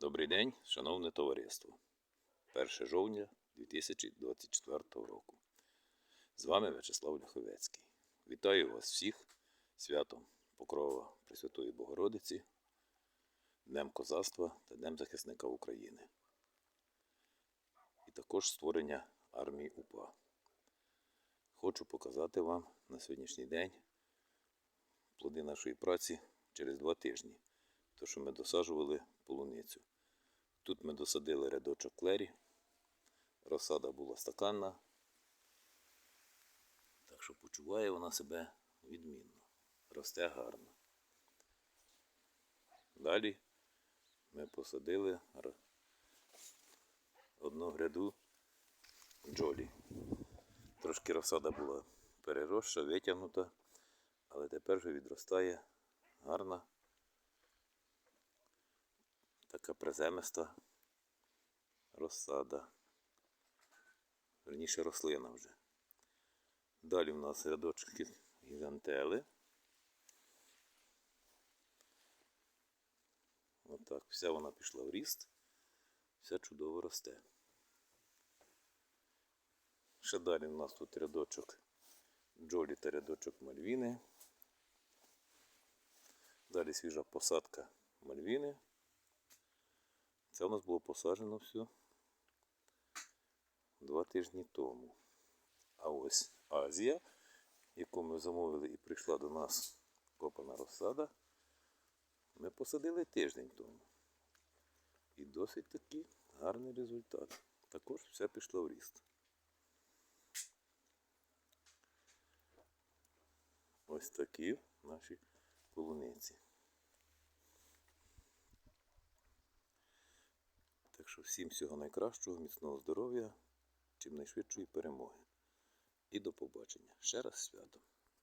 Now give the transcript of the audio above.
Добрий день, шановне товариство. 1 жовтня 2024 року. З вами В'ячеслав Ляховецький. Вітаю вас всіх святом Покрова Пресвятої Богородиці, Днем Козацтва та Днем Захисника України. І також створення армії УПА. Хочу показати вам на сьогоднішній день плоди нашої праці через два тижні. То, що ми досаджували полуницю. Тут ми досадили рядочок клері. Розсада була стаканна. Так що почуває вона себе відмінно. Росте гарно. Далі ми посадили одну гряду джолі. Трошки розсада була переросша, витягнута, але тепер вже відростає гарна така приземиста розсада. Верніше рослина вже. Далі в нас рядочки гігантели. Отак, вся вона пішла в ріст, вся чудово росте. Ще далі в нас тут рядочок Джолі та рядочок Мальвіни. Далі свіжа посадка Мальвіни. Це у нас було посаджено все два тижні тому. А ось Азія, яку ми замовили і прийшла до нас копана розсада, ми посадили тиждень тому. І досить таки гарний результат. Також все пішло в ріст. Ось такі наші полуниці. Так всім всього найкращого, міцного здоров'я, чим найшвидшої перемоги. І до побачення. Ще раз святом.